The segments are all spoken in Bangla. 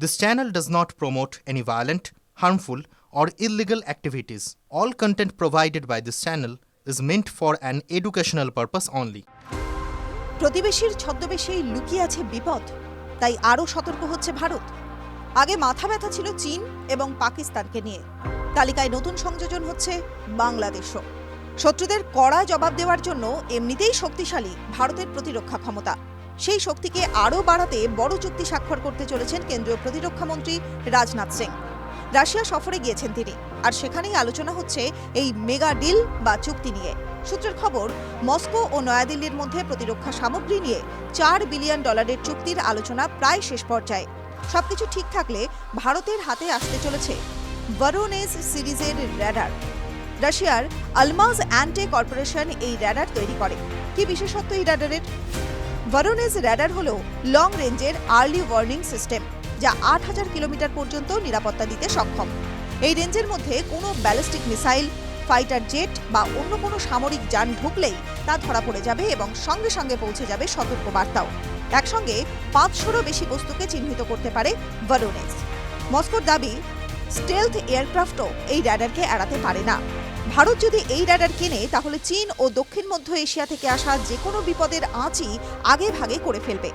This channel does not promote any violent, harmful, or illegal activities. All content provided by this channel is meant for an educational purpose only. প্রতিবেশীর ছদ্মবেশেই লুকিয়ে আছে বিপদ তাই আরও সতর্ক হচ্ছে ভারত আগে মাথা ব্যথা ছিল চীন এবং পাকিস্তানকে নিয়ে তালিকায় নতুন সংযোজন হচ্ছে বাংলাদেশও শত্রুদের কড়া জবাব দেওয়ার জন্য এমনিতেই শক্তিশালী ভারতের প্রতিরক্ষা ক্ষমতা সেই শক্তিকে আরও বাড়াতে বড় চুক্তি স্বাক্ষর করতে চলেছেন কেন্দ্রীয় প্রতিরক্ষামন্ত্রী রাজনাথ সিং। রাশিয়া সফরে গিয়েছেন তিনি, আর সেখানেই আলোচনা হচ্ছে এই মেগা ডিল বা চুক্তি নিয়ে। সূত্রের খবর, মস্কো ও নয়াদিল্লির মধ্যে প্রতিরক্ষা সামগ্রী নিয়ে চার বিলিয়ন ডলারের চুক্তির আলোচনা প্রায় শেষ পর্যায়ে। সবকিছু ঠিক থাকলে ভারতের হাতে আসতে চলেছে ভারোনেজ সিরিজের র্যাডার। রাশিয়ার আলমাজ অ্যান্টে কর্পোরেশন এই র্যাডার তৈরি করে। কি বিশেষত্ব এই র্যাডারের? ভারোনেজ র্যাডার হল লং রেঞ্জের আর্লি ওয়ার্নিং সিস্টেম যা আট হাজার কিলোমিটার পর্যন্ত নিরাপত্তা দিতে সক্ষম। এই রেঞ্জের মধ্যে কোনো ব্যালিস্টিক মিসাইল ফাইটার জেট বা অন্য কোনো সামরিক যান ঢুকলেই তা ধরা পড়ে যাবে এবং সঙ্গে সঙ্গে পৌঁছে যাবে সতর্ক বার্তাও। একসঙ্গে পাঁচশোরও বেশি বস্তুকে চিহ্নিত করতে পারে ভারোনেজ মস্কোর দাবি স্টেলথ এয়ারক্রাফটও এই র্যাডারকে এড়াতে পারে না। ভারত যদি এই র্যাডার কেনে, তাহলে চীন ও দক্ষিণ মধ্য এশিয়া থেকে আসা যে কোনো বিপদের আঁচই আগে ভাগে করে ফেলবে।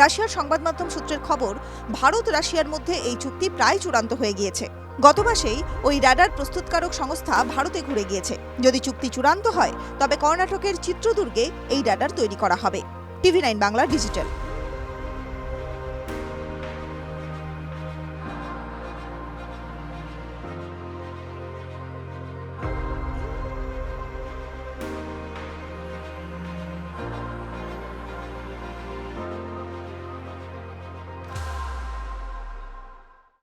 রাশিয়ার সংবাদ মাধ্যম সূত্রের খবর, ভারত রাশিয়ার মধ্যে এই চুক্তি প্রায় চূড়ান্ত হয়ে গিয়েছে। গত মাসেই ওই র্যাডার প্রস্তুতকারক সংস্থা ভারতে ঘুরে গিয়েছে। যদি চুক্তি চূড়ান্ত হয়, তবে কর্ণাটকের চিত্রদুর্গে এই র্যাডার তৈরি করা হবে। TV nine Bangla digital.